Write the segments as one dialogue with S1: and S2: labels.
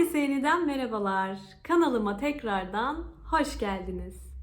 S1: Herkese yeniden merhabalar. Kanalıma tekrardan hoş geldiniz.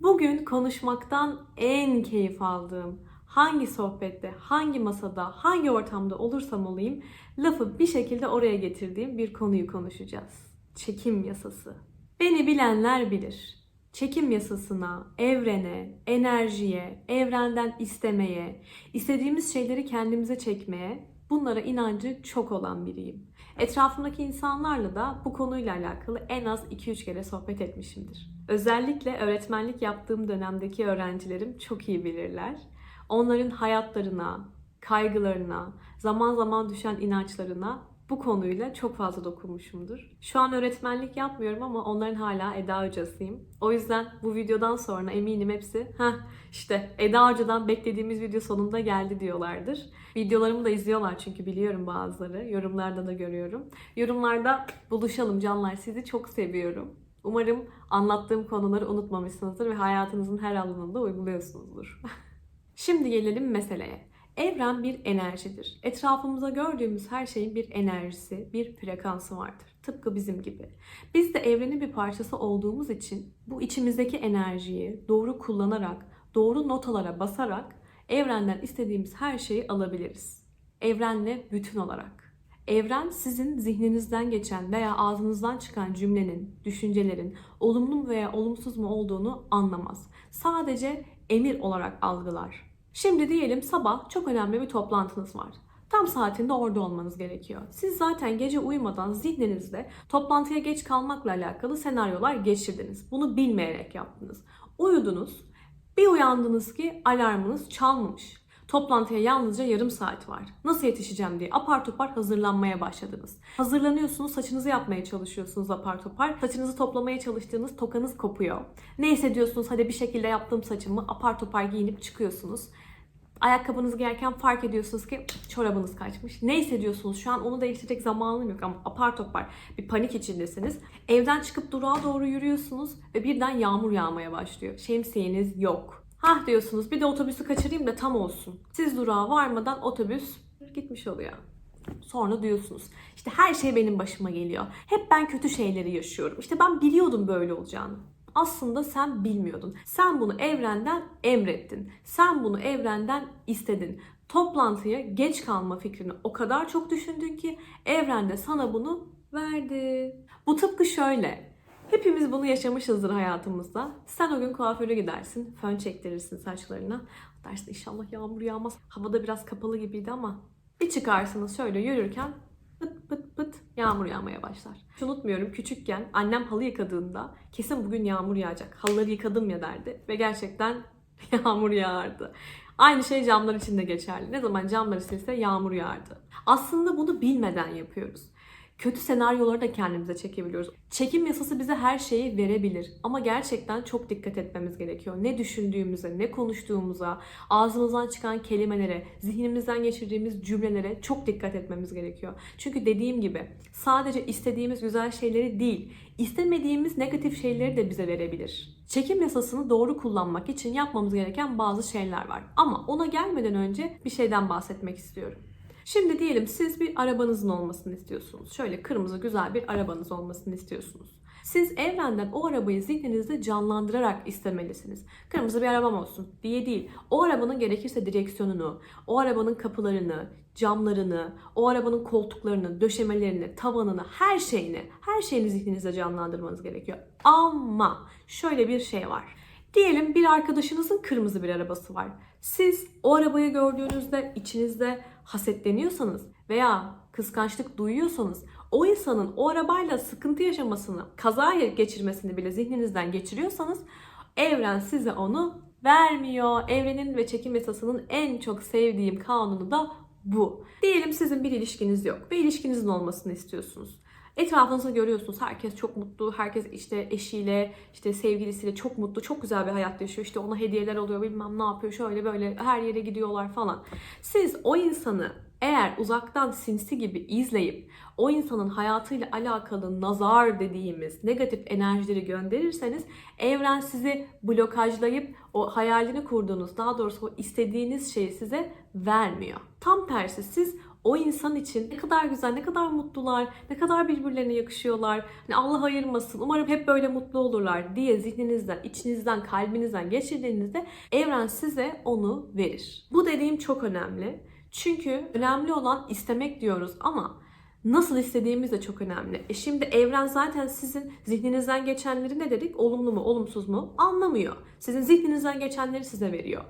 S1: Bugün konuşmaktan en keyif aldığım, hangi sohbette, hangi masada, hangi ortamda olursam olayım lafı bir şekilde oraya getirdiğim bir konuyu konuşacağız. Çekim yasası. Beni bilenler bilir. Çekim yasasına, evrene, enerjiye, evrenden istemeye, istediğimiz şeyleri kendimize çekmeye bunlara inancı çok olan biriyim. Etrafımdaki insanlarla da bu konuyla alakalı en az 2-3 kere sohbet etmişimdir. Özellikle öğretmenlik yaptığım dönemdeki öğrencilerim çok iyi bilirler. Onların hayatlarına, kaygılarına, zaman zaman düşen inançlarına bu konuyla çok fazla dokunmuşumdur. Şu an öğretmenlik yapmıyorum ama onların hala Eda hocasıyım. O yüzden bu videodan sonra eminim hepsi Heh, işte Eda hocadan beklediğimiz video sonunda geldi diyorlardır. Videolarımı da izliyorlar çünkü biliyorum bazıları. Yorumlarda da görüyorum. Yorumlarda buluşalım canlar sizi çok seviyorum. Umarım anlattığım konuları unutmamışsınızdır ve hayatınızın her alanında uyguluyorsunuzdur. Şimdi gelelim meseleye. Evren bir enerjidir. Etrafımızda gördüğümüz her şeyin bir enerjisi, bir frekansı vardır. Tıpkı bizim gibi. Biz de evrenin bir parçası olduğumuz için bu içimizdeki enerjiyi doğru kullanarak, doğru notalara basarak evrenden istediğimiz her şeyi alabiliriz. Evrenle bütün olarak. Evren sizin zihninizden geçen veya ağzınızdan çıkan cümlenin, düşüncelerin olumlu veya olumsuz mu olduğunu anlamaz. Sadece emir olarak algılar. Şimdi diyelim sabah çok önemli bir toplantınız var. Tam saatinde orada olmanız gerekiyor. Siz zaten gece uyumadan zihninizde toplantıya geç kalmakla alakalı senaryolar geçirdiniz. Bunu bilmeyerek yaptınız. Uyudunuz. Bir uyandınız ki alarmınız çalmamış. Toplantıya yalnızca yarım saat var. Nasıl yetişeceğim diye apar topar hazırlanmaya başladınız. Hazırlanıyorsunuz, saçınızı yapmaya çalışıyorsunuz apar topar. Saçınızı toplamaya çalıştığınız tokanız kopuyor. Neyse diyorsunuz hadi bir şekilde yaptığım saçımı apar topar giyinip çıkıyorsunuz. Ayakkabınızı giyerken fark ediyorsunuz ki çorabınız kaçmış. Ne hissediyorsunuz? Şu an onu değiştirecek zamanım yok ama apar topar bir panik içindesiniz. Evden çıkıp durağa doğru yürüyorsunuz ve birden yağmur yağmaya başlıyor. Şemsiyeniz yok. Hah diyorsunuz bir de otobüsü kaçırayım da tam olsun. Siz durağa varmadan otobüs gitmiş oluyor. Sonra diyorsunuz işte her şey benim başıma geliyor. Hep ben kötü şeyleri yaşıyorum. İşte ben biliyordum böyle olacağını. Aslında sen bilmiyordun. Sen bunu evrenden emrettin. Sen bunu evrenden istedin. Toplantıya geç kalma fikrini o kadar çok düşündün ki evrende sana bunu verdi. Bu tıpkı şöyle. Hepimiz bunu yaşamışızdır hayatımızda. Sen o gün kuaföre gidersin, fön çektirirsin saçlarına. Dersin inşallah yağmur yağmaz. Havada biraz kapalı gibiydi ama bir çıkarsınız şöyle yürürken pıt pıt pıt yağmur yağmaya başlar. Hiç unutmuyorum küçükken annem halı yıkadığında kesin bugün yağmur yağacak. Halıları yıkadım ya derdi ve gerçekten yağmur yağardı. Aynı şey camlar için de geçerli. Ne zaman camları silse yağmur yağardı. Aslında bunu bilmeden yapıyoruz. Kötü senaryoları da kendimize çekebiliyoruz. Çekim yasası bize her şeyi verebilir ama gerçekten çok dikkat etmemiz gerekiyor. Ne düşündüğümüze, ne konuştuğumuza, ağzımızdan çıkan kelimelere, zihnimizden geçirdiğimiz cümlelere çok dikkat etmemiz gerekiyor. Çünkü dediğim gibi sadece istediğimiz güzel şeyleri değil, istemediğimiz negatif şeyleri de bize verebilir. Çekim yasasını doğru kullanmak için yapmamız gereken bazı şeyler var. Ama ona gelmeden önce bir şeyden bahsetmek istiyorum. Şimdi diyelim siz bir arabanızın olmasını istiyorsunuz. Şöyle kırmızı güzel bir arabanız olmasını istiyorsunuz. Siz evrenden o arabayı zihninizde canlandırarak istemelisiniz. Kırmızı bir arabam olsun diye değil. O arabanın gerekirse direksiyonunu, o arabanın kapılarını, camlarını, o arabanın koltuklarını, döşemelerini, tavanını, her şeyini, her şeyini zihninizde canlandırmanız gerekiyor. Ama şöyle bir şey var. Diyelim bir arkadaşınızın kırmızı bir arabası var. Siz o arabayı gördüğünüzde içinizde hasetleniyorsanız veya kıskançlık duyuyorsanız o insanın o arabayla sıkıntı yaşamasını, kaza geçirmesini bile zihninizden geçiriyorsanız evren size onu vermiyor. Evrenin ve çekim yasasının en çok sevdiğim kanunu da bu. Diyelim sizin bir ilişkiniz yok ve ilişkinizin olmasını istiyorsunuz. Etrafınızda görüyorsunuz herkes çok mutlu, herkes işte eşiyle, işte sevgilisiyle çok mutlu, çok güzel bir hayat yaşıyor. İşte ona hediyeler oluyor, bilmem ne yapıyor, şöyle böyle her yere gidiyorlar falan. Siz o insanı eğer uzaktan sinsi gibi izleyip o insanın hayatıyla alakalı nazar dediğimiz negatif enerjileri gönderirseniz evren sizi blokajlayıp o hayalini kurduğunuz daha doğrusu o istediğiniz şeyi size vermiyor. Tam tersi siz o insan için ne kadar güzel, ne kadar mutlular, ne kadar birbirlerine yakışıyorlar. Hani Allah ayırmasın, umarım hep böyle mutlu olurlar diye zihninizden, içinizden, kalbinizden geçirdiğinizde evren size onu verir. Bu dediğim çok önemli. Çünkü önemli olan istemek diyoruz ama nasıl istediğimiz de çok önemli. E şimdi evren zaten sizin zihninizden geçenleri ne dedik? Olumlu mu, olumsuz mu? Anlamıyor. Sizin zihninizden geçenleri size veriyor.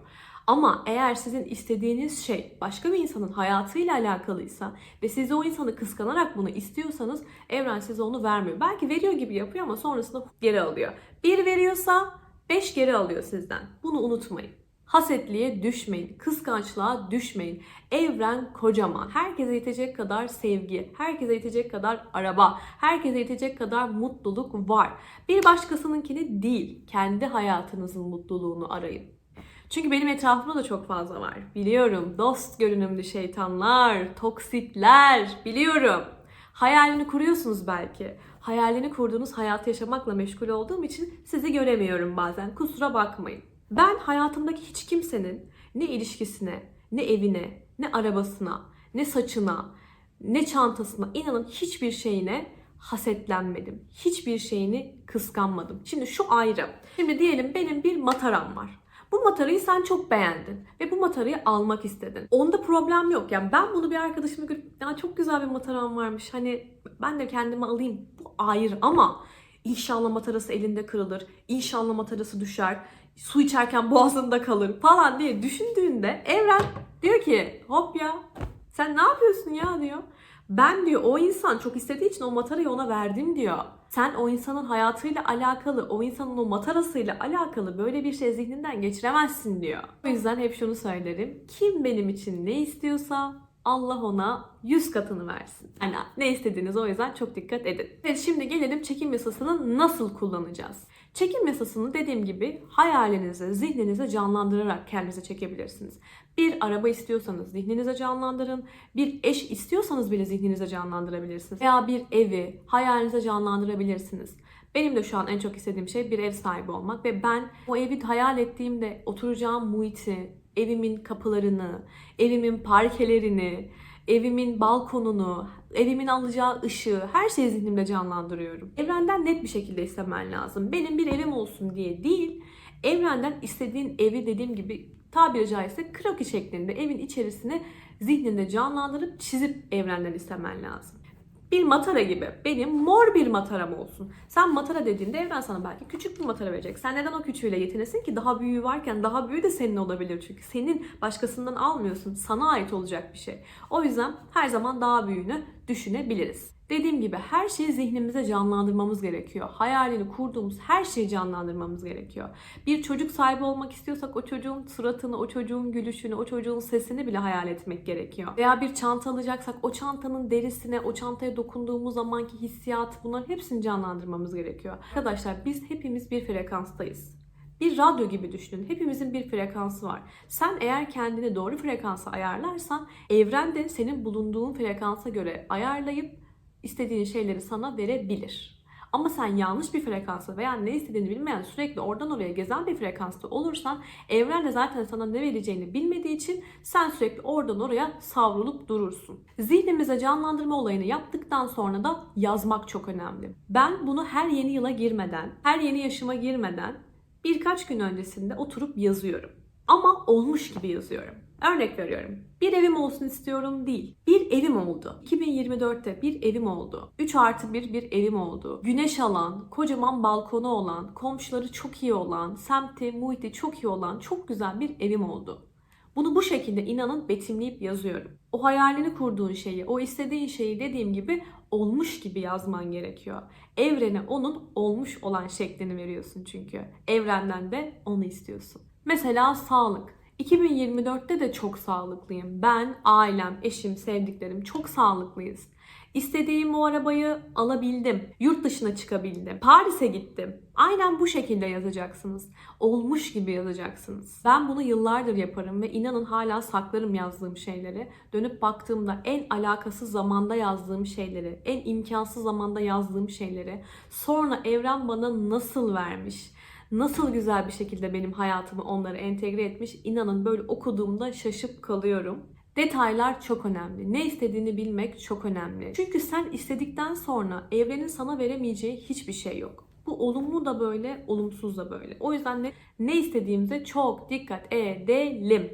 S1: Ama eğer sizin istediğiniz şey başka bir insanın hayatıyla alakalıysa ve siz o insanı kıskanarak bunu istiyorsanız evren size onu vermiyor. Belki veriyor gibi yapıyor ama sonrasında geri alıyor. Bir veriyorsa beş geri alıyor sizden. Bunu unutmayın. Hasetliğe düşmeyin, kıskançlığa düşmeyin. Evren kocaman. Herkese yetecek kadar sevgi, herkese yetecek kadar araba, herkese yetecek kadar mutluluk var. Bir başkasınınkini değil, kendi hayatınızın mutluluğunu arayın. Çünkü benim etrafımda da çok fazla var. Biliyorum. Dost görünümlü şeytanlar, toksitler. Biliyorum. Hayalini kuruyorsunuz belki. Hayalini kurduğunuz hayatı yaşamakla meşgul olduğum için sizi göremiyorum bazen. Kusura bakmayın. Ben hayatımdaki hiç kimsenin ne ilişkisine, ne evine, ne arabasına, ne saçına, ne çantasına, inanın hiçbir şeyine hasetlenmedim. Hiçbir şeyini kıskanmadım. Şimdi şu ayrı. Şimdi diyelim benim bir mataram var. Bu matarayı sen çok beğendin ve bu matarayı almak istedin. Onda problem yok. Yani ben bunu bir arkadaşıma görüp ya çok güzel bir mataram varmış. Hani ben de kendime alayım. Bu ayrı ama inşallah matarası elinde kırılır. İnşallah matarası düşer. Su içerken boğazında kalır falan diye düşündüğünde evren diyor ki hop ya sen ne yapıyorsun ya diyor. Ben diyor o insan çok istediği için o matarayı ona verdim diyor. Sen o insanın hayatıyla alakalı, o insanın o matarasıyla alakalı böyle bir şey zihninden geçiremezsin diyor. O yüzden hep şunu söylerim. Kim benim için ne istiyorsa Allah ona 100 katını versin. Yani ne istediğiniz o yüzden çok dikkat edin. Evet şimdi gelelim çekim yasasını nasıl kullanacağız? Çekim yasasını dediğim gibi hayalinize, zihninize canlandırarak kendinize çekebilirsiniz. Bir araba istiyorsanız zihninize canlandırın. Bir eş istiyorsanız bile zihninize canlandırabilirsiniz. Veya bir evi hayalinize canlandırabilirsiniz. Benim de şu an en çok istediğim şey bir ev sahibi olmak ve ben o evi hayal ettiğimde oturacağım muhiti, evimin kapılarını, evimin parkelerini, evimin balkonunu, evimin alacağı ışığı, her şeyi zihnimde canlandırıyorum. Evrenden net bir şekilde istemen lazım. Benim bir evim olsun diye değil, evrenden istediğin evi dediğim gibi tabiri caizse kroki şeklinde evin içerisine zihninde canlandırıp çizip evrenden istemen lazım. Bir matara gibi. Benim mor bir mataram olsun. Sen matara dediğinde evren sana belki küçük bir matara verecek. Sen neden o küçüğüyle yetinesin ki? Daha büyüğü varken daha büyüğü de senin olabilir çünkü. Senin başkasından almıyorsun. Sana ait olacak bir şey. O yüzden her zaman daha büyüğünü düşünebiliriz. Dediğim gibi her şeyi zihnimize canlandırmamız gerekiyor. Hayalini kurduğumuz her şeyi canlandırmamız gerekiyor. Bir çocuk sahibi olmak istiyorsak o çocuğun suratını, o çocuğun gülüşünü, o çocuğun sesini bile hayal etmek gerekiyor. Veya bir çanta alacaksak o çantanın derisine, o çantaya dokunduğumuz zamanki hissiyat bunların hepsini canlandırmamız gerekiyor. Arkadaşlar biz hepimiz bir frekanstayız. Bir radyo gibi düşünün. Hepimizin bir frekansı var. Sen eğer kendini doğru frekansa ayarlarsan evren de senin bulunduğun frekansa göre ayarlayıp istediğin şeyleri sana verebilir. Ama sen yanlış bir frekansta veya ne istediğini bilmeyen sürekli oradan oraya gezen bir frekansta olursan evren de zaten sana ne vereceğini bilmediği için sen sürekli oradan oraya savrulup durursun. Zihnimize canlandırma olayını yaptıktan sonra da yazmak çok önemli. Ben bunu her yeni yıla girmeden, her yeni yaşıma girmeden birkaç gün öncesinde oturup yazıyorum. Ama olmuş gibi yazıyorum. Örnek veriyorum. Bir evim olsun istiyorum değil. Bir evim oldu. 2024'te bir evim oldu. 3 artı 1 bir evim oldu. Güneş alan, kocaman balkonu olan, komşuları çok iyi olan, semti, muhiti çok iyi olan çok güzel bir evim oldu. Bunu bu şekilde inanın betimleyip yazıyorum. O hayalini kurduğun şeyi, o istediğin şeyi dediğim gibi olmuş gibi yazman gerekiyor. Evrene onun olmuş olan şeklini veriyorsun çünkü. Evrenden de onu istiyorsun. Mesela sağlık. 2024'te de çok sağlıklıyım. Ben, ailem, eşim, sevdiklerim çok sağlıklıyız. İstediğim o arabayı alabildim. Yurt dışına çıkabildim. Paris'e gittim. Aynen bu şekilde yazacaksınız. Olmuş gibi yazacaksınız. Ben bunu yıllardır yaparım ve inanın hala saklarım yazdığım şeyleri. Dönüp baktığımda en alakasız zamanda yazdığım şeyleri, en imkansız zamanda yazdığım şeyleri sonra evren bana nasıl vermiş? nasıl güzel bir şekilde benim hayatımı onlara entegre etmiş. İnanın böyle okuduğumda şaşıp kalıyorum. Detaylar çok önemli. Ne istediğini bilmek çok önemli. Çünkü sen istedikten sonra evrenin sana veremeyeceği hiçbir şey yok. Bu olumlu da böyle, olumsuz da böyle. O yüzden de ne istediğimize çok dikkat edelim.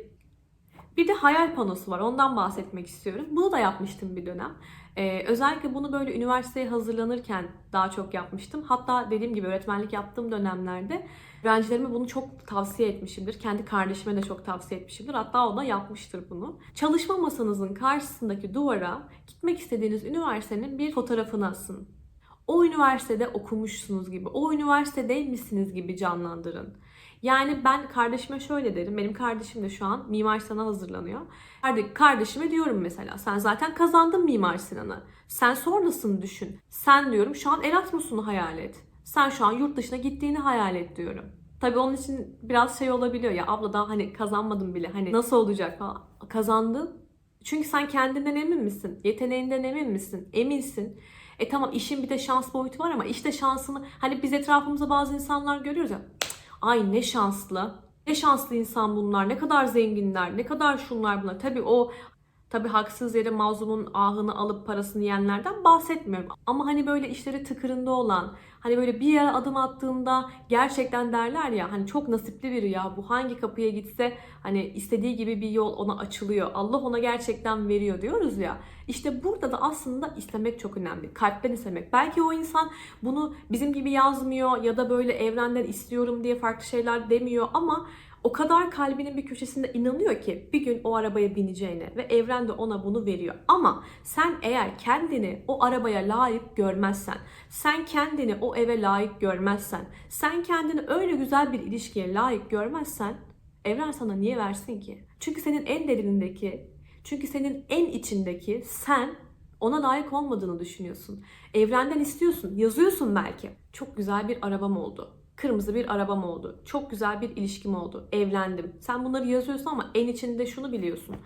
S1: Bir de hayal panosu var. Ondan bahsetmek istiyorum. Bunu da yapmıştım bir dönem. Ee, özellikle bunu böyle üniversiteye hazırlanırken daha çok yapmıştım. Hatta dediğim gibi öğretmenlik yaptığım dönemlerde öğrencilerime bunu çok tavsiye etmişimdir. Kendi kardeşime de çok tavsiye etmişimdir. Hatta o da yapmıştır bunu. Çalışma masanızın karşısındaki duvara gitmek istediğiniz üniversitenin bir fotoğrafını asın. O üniversitede okumuşsunuz gibi, o üniversitedeymişsiniz gibi canlandırın. Yani ben kardeşime şöyle derim. Benim kardeşim de şu an Mimar Sinan'a hazırlanıyor. Karde- Kardeşime diyorum mesela sen zaten kazandın Mimar Sinan'ı. Sen sonrasını düşün. Sen diyorum şu an Erasmus'unu hayal et. Sen şu an yurt dışına gittiğini hayal et diyorum. Tabii onun için biraz şey olabiliyor ya abla daha hani kazanmadım bile hani nasıl olacak falan. Kazandın. Çünkü sen kendinden emin misin? Yeteneğinden emin misin? Eminsin. E tamam işin bir de şans boyutu var ama işte şansını hani biz etrafımızda bazı insanlar görüyoruz ya. Ay ne şanslı. Ne şanslı insan bunlar. Ne kadar zenginler. Ne kadar şunlar bunlar. Tabii o Tabii haksız yere mazlumun ahını alıp parasını yiyenlerden bahsetmiyorum. Ama hani böyle işleri tıkırında olan, hani böyle bir yere adım attığında gerçekten derler ya hani çok nasipli biri ya bu hangi kapıya gitse hani istediği gibi bir yol ona açılıyor. Allah ona gerçekten veriyor diyoruz ya. İşte burada da aslında istemek çok önemli. Kalpten istemek. Belki o insan bunu bizim gibi yazmıyor ya da böyle evrenden istiyorum diye farklı şeyler demiyor ama o kadar kalbinin bir köşesinde inanıyor ki bir gün o arabaya bineceğine ve evren de ona bunu veriyor. Ama sen eğer kendini o arabaya layık görmezsen, sen kendini o eve layık görmezsen, sen kendini öyle güzel bir ilişkiye layık görmezsen evren sana niye versin ki? Çünkü senin en derinindeki, çünkü senin en içindeki sen ona layık olmadığını düşünüyorsun. Evrenden istiyorsun, yazıyorsun belki. Çok güzel bir arabam oldu. Kırmızı bir arabam oldu. Çok güzel bir ilişkim oldu. Evlendim. Sen bunları yazıyorsun ama en içinde şunu biliyorsun.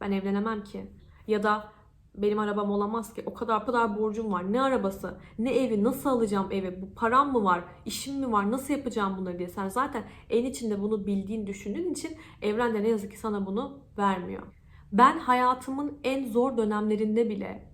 S1: Ben evlenemem ki. Ya da benim arabam olamaz ki. O kadar kadar borcum var. Ne arabası? Ne evi? Nasıl alacağım evi? Bu param mı var? İşim mi var? Nasıl yapacağım bunları diye. Sen zaten en içinde bunu bildiğin, düşündüğün için evren de ne yazık ki sana bunu vermiyor. Ben hayatımın en zor dönemlerinde bile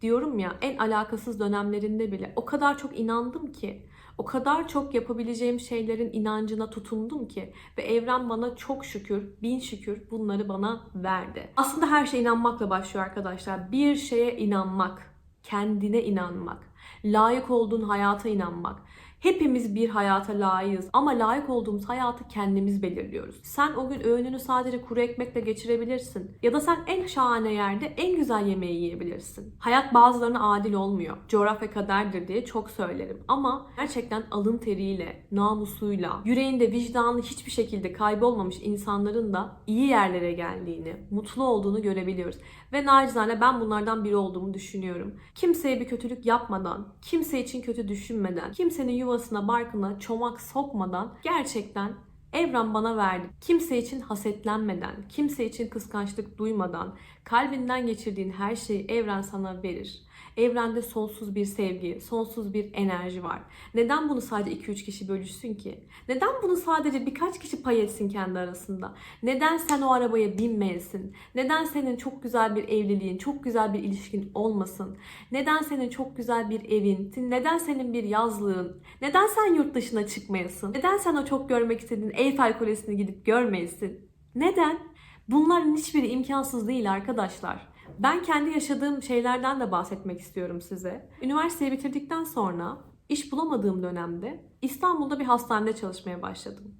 S1: diyorum ya en alakasız dönemlerinde bile o kadar çok inandım ki o kadar çok yapabileceğim şeylerin inancına tutundum ki ve evren bana çok şükür, bin şükür bunları bana verdi. Aslında her şey inanmakla başlıyor arkadaşlar. Bir şeye inanmak, kendine inanmak, layık olduğun hayata inanmak. Hepimiz bir hayata layığız ama layık olduğumuz hayatı kendimiz belirliyoruz. Sen o gün öğününü sadece kuru ekmekle geçirebilirsin. Ya da sen en şahane yerde en güzel yemeği yiyebilirsin. Hayat bazılarına adil olmuyor. Coğrafya kaderdir diye çok söylerim. Ama gerçekten alın teriyle, namusuyla, yüreğinde vicdanı hiçbir şekilde kaybolmamış insanların da iyi yerlere geldiğini, mutlu olduğunu görebiliyoruz. Ve nacizane ben bunlardan biri olduğumu düşünüyorum. Kimseye bir kötülük yapmadan, kimse için kötü düşünmeden, kimsenin yuvasına, barkına çomak sokmadan gerçekten Evren bana verdi. Kimse için hasetlenmeden, kimse için kıskançlık duymadan, kalbinden geçirdiğin her şeyi evren sana verir. Evrende sonsuz bir sevgi, sonsuz bir enerji var. Neden bunu sadece 2-3 kişi bölüşsün ki? Neden bunu sadece birkaç kişi pay etsin kendi arasında? Neden sen o arabaya binmeyesin? Neden senin çok güzel bir evliliğin, çok güzel bir ilişkin olmasın? Neden senin çok güzel bir evin, neden senin bir yazlığın, neden sen yurt dışına çıkmayasın? Neden sen o çok görmek istediğin Eyfel Kulesi'ni gidip görmeyesin? Neden? Bunların hiçbiri imkansız değil arkadaşlar. Ben kendi yaşadığım şeylerden de bahsetmek istiyorum size. Üniversiteyi bitirdikten sonra iş bulamadığım dönemde İstanbul'da bir hastanede çalışmaya başladım.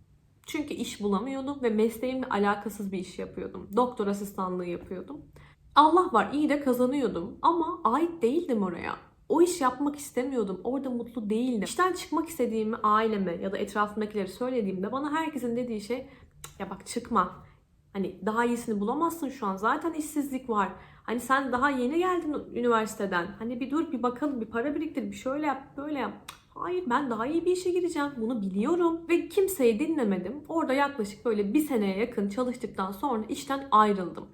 S1: Çünkü iş bulamıyordum ve mesleğimle alakasız bir iş yapıyordum. Doktor asistanlığı yapıyordum. Allah var iyi de kazanıyordum ama ait değildim oraya. O iş yapmak istemiyordum. Orada mutlu değildim. İşten çıkmak istediğimi aileme ya da etrafımdakileri söylediğimde bana herkesin dediği şey "Cık, ya bak çıkma. Hani daha iyisini bulamazsın şu an. Zaten işsizlik var. Hani sen daha yeni geldin üniversiteden. Hani bir dur bir bakalım bir para biriktir bir şöyle yap böyle yap. Hayır ben daha iyi bir işe gireceğim. Bunu biliyorum. Ve kimseyi dinlemedim. Orada yaklaşık böyle bir seneye yakın çalıştıktan sonra işten ayrıldım.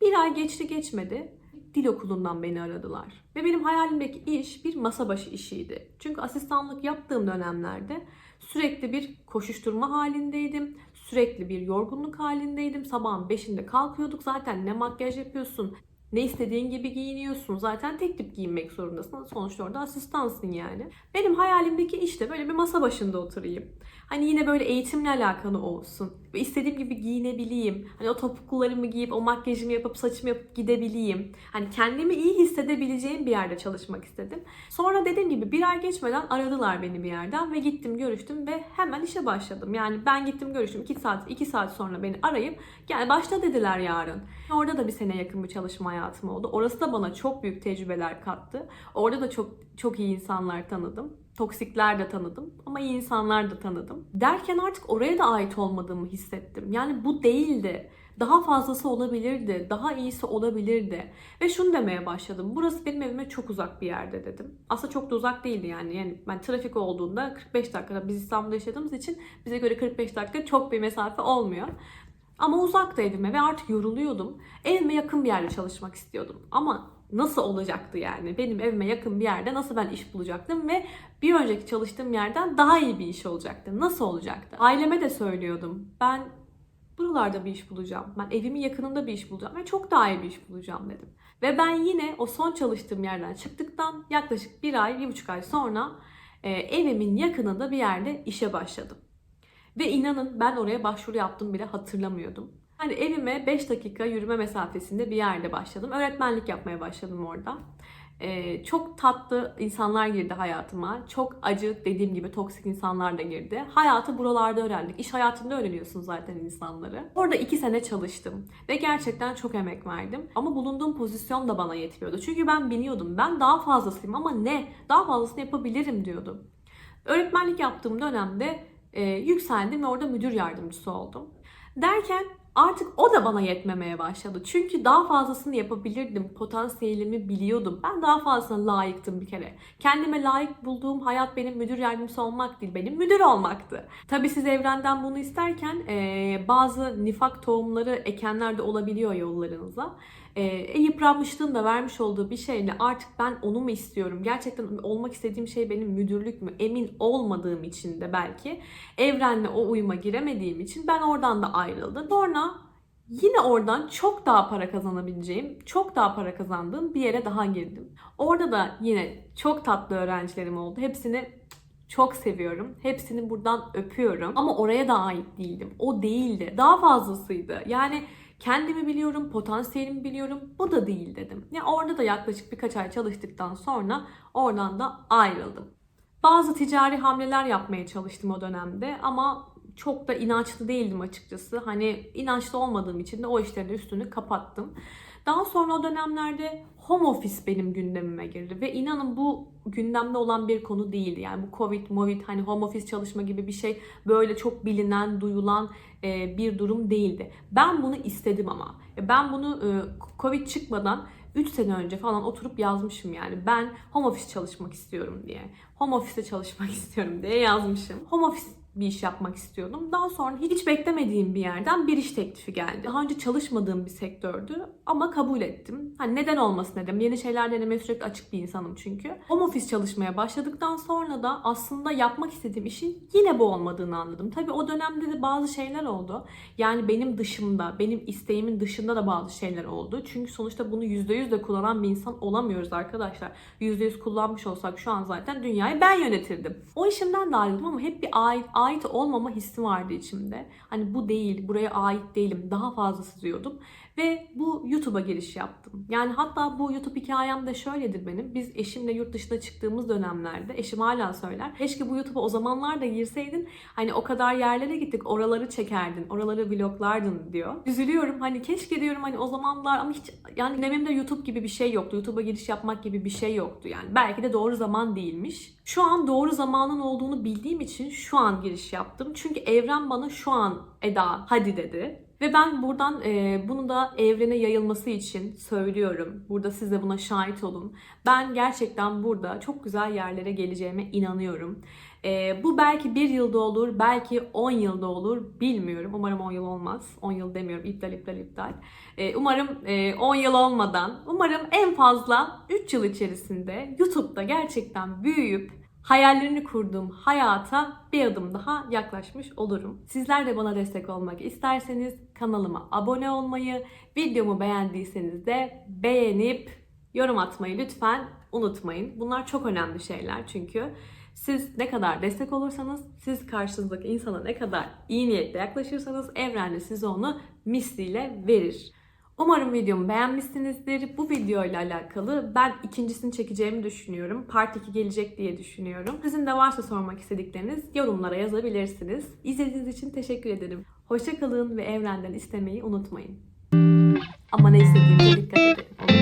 S1: Bir ay geçti geçmedi. Dil okulundan beni aradılar. Ve benim hayalimdeki iş bir masa başı işiydi. Çünkü asistanlık yaptığım dönemlerde sürekli bir koşuşturma halindeydim. Sürekli bir yorgunluk halindeydim. Sabahın 5'inde kalkıyorduk. Zaten ne makyaj yapıyorsun, ne istediğin gibi giyiniyorsun. Zaten tek tip giyinmek zorundasın. Sonuçta orada asistansın yani. Benim hayalimdeki işte böyle bir masa başında oturayım. Hani yine böyle eğitimle alakalı olsun. Ve istediğim gibi giyinebileyim. Hani o topuklularımı giyip o makyajımı yapıp saçımı yapıp gidebileyim. Hani kendimi iyi hissedebileceğim bir yerde çalışmak istedim. Sonra dediğim gibi bir ay geçmeden aradılar beni bir yerden ve gittim görüştüm ve hemen işe başladım. Yani ben gittim görüştüm 2 saat 2 saat sonra beni arayıp gel başla dediler yarın. Orada da bir sene yakın bir çalışma hayatım oldu. Orası da bana çok büyük tecrübeler kattı. Orada da çok çok iyi insanlar tanıdım. Toksikler de tanıdım ama iyi insanlar da tanıdım. Derken artık oraya da ait olmadığımı hissettim. Yani bu değildi. Daha fazlası olabilirdi, daha iyisi olabilirdi. Ve şunu demeye başladım. Burası benim evime çok uzak bir yerde dedim. Aslında çok da uzak değildi yani. Yani ben trafik olduğunda 45 dakikada biz İstanbul'da yaşadığımız için bize göre 45 dakika çok bir mesafe olmuyor. Ama uzaktı evime ve artık yoruluyordum. Evime yakın bir yerde çalışmak istiyordum. Ama nasıl olacaktı yani? Benim evime yakın bir yerde nasıl ben iş bulacaktım ve bir önceki çalıştığım yerden daha iyi bir iş olacaktı. Nasıl olacaktı? Aileme de söylüyordum. Ben buralarda bir iş bulacağım. Ben evimin yakınında bir iş bulacağım ve çok daha iyi bir iş bulacağım dedim. Ve ben yine o son çalıştığım yerden çıktıktan yaklaşık bir ay, bir buçuk ay sonra e, evimin yakınında bir yerde işe başladım. Ve inanın ben oraya başvuru yaptım bile hatırlamıyordum. Hani evime 5 dakika yürüme mesafesinde bir yerde başladım. Öğretmenlik yapmaya başladım orada. Ee, çok tatlı insanlar girdi hayatıma. Çok acı dediğim gibi toksik insanlar da girdi. Hayatı buralarda öğrendik. İş hayatında öğreniyorsun zaten insanları. Orada 2 sene çalıştım. Ve gerçekten çok emek verdim. Ama bulunduğum pozisyon da bana yetmiyordu. Çünkü ben biliyordum. Ben daha fazlasıyım ama ne? Daha fazlasını yapabilirim diyordum. Öğretmenlik yaptığım dönemde e, yükseldim ve orada müdür yardımcısı oldum. Derken artık o da bana yetmemeye başladı. Çünkü daha fazlasını yapabilirdim. Potansiyelimi biliyordum. Ben daha fazlasına layıktım bir kere. Kendime layık bulduğum hayat benim müdür yardımcısı olmak değil, benim müdür olmaktı. Tabii siz evrenden bunu isterken e, bazı nifak tohumları ekenler de olabiliyor yollarınıza. E, yıpranmışlığın da vermiş olduğu bir şeyle artık ben onu mu istiyorum? Gerçekten olmak istediğim şey benim müdürlük mü? Emin olmadığım için de belki evrenle o uyuma giremediğim için ben oradan da ayrıldım. Sonra yine oradan çok daha para kazanabileceğim, çok daha para kazandığım bir yere daha girdim. Orada da yine çok tatlı öğrencilerim oldu. Hepsini çok seviyorum. Hepsini buradan öpüyorum. Ama oraya da ait değildim. O değildi. Daha fazlasıydı. Yani kendimi biliyorum, potansiyelimi biliyorum. Bu da değil dedim. Ya orada da yaklaşık birkaç ay çalıştıktan sonra oradan da ayrıldım. Bazı ticari hamleler yapmaya çalıştım o dönemde ama çok da inançlı değildim açıkçası. Hani inançlı olmadığım için de o işlerin üstünü kapattım. Daha sonra o dönemlerde home office benim gündemime girdi ve inanın bu gündemde olan bir konu değildi. Yani bu covid, movid hani home office çalışma gibi bir şey böyle çok bilinen, duyulan e, bir durum değildi. Ben bunu istedim ama. Ben bunu e, covid çıkmadan 3 sene önce falan oturup yazmışım yani. Ben home office çalışmak istiyorum diye. Home office'te çalışmak istiyorum diye yazmışım. Home office bir iş yapmak istiyordum. Daha sonra hiç beklemediğim bir yerden bir iş teklifi geldi. Daha önce çalışmadığım bir sektördü ama kabul ettim. Hani neden olmasın dedim. Yeni şeyler denemeye sürekli açık bir insanım çünkü. Home office çalışmaya başladıktan sonra da aslında yapmak istediğim işin yine bu olmadığını anladım. Tabii o dönemde de bazı şeyler oldu. Yani benim dışımda, benim isteğimin dışında da bazı şeyler oldu. Çünkü sonuçta bunu %100 de kullanan bir insan olamıyoruz arkadaşlar. %100 kullanmış olsak şu an zaten dünyayı ben yönetirdim. O işimden de ayrıldım ama hep bir ait ait olmama hissi vardı içimde. Hani bu değil, buraya ait değilim, daha fazlası diyordum. Ve bu YouTube'a giriş yaptım. Yani hatta bu YouTube hikayem de şöyledir benim. Biz eşimle yurt dışına çıktığımız dönemlerde, eşim hala söyler. Keşke bu YouTube'a o zamanlar da girseydin. Hani o kadar yerlere gittik, oraları çekerdin, oraları vloglardın diyor. Üzülüyorum hani keşke diyorum hani o zamanlar ama hiç yani gündemimde YouTube gibi bir şey yoktu. YouTube'a giriş yapmak gibi bir şey yoktu yani. Belki de doğru zaman değilmiş. Şu an doğru zamanın olduğunu bildiğim için şu an giriş yaptım. Çünkü evren bana şu an Eda hadi dedi. Ve ben buradan e, bunu da evrene yayılması için söylüyorum. Burada siz de buna şahit olun. Ben gerçekten burada çok güzel yerlere geleceğime inanıyorum. E, bu belki bir yılda olur, belki 10 yılda olur bilmiyorum. Umarım 10 yıl olmaz. 10 yıl demiyorum, iptal iptal iptal. E, umarım e, 10 yıl olmadan, umarım en fazla 3 yıl içerisinde YouTube'da gerçekten büyüyüp hayallerini kurduğum hayata bir adım daha yaklaşmış olurum. Sizler de bana destek olmak isterseniz kanalıma abone olmayı, videomu beğendiyseniz de beğenip yorum atmayı lütfen unutmayın. Bunlar çok önemli şeyler çünkü siz ne kadar destek olursanız, siz karşınızdaki insana ne kadar iyi niyetle yaklaşırsanız evren de size onu misliyle verir. Umarım videomu beğenmişsinizdir. Bu videoyla alakalı ben ikincisini çekeceğimi düşünüyorum. Part 2 gelecek diye düşünüyorum. Sizin de varsa sormak istedikleriniz yorumlara yazabilirsiniz. İzlediğiniz için teşekkür ederim. Hoşçakalın ve evrenden istemeyi unutmayın. Ama ne istediğinize dikkat edin.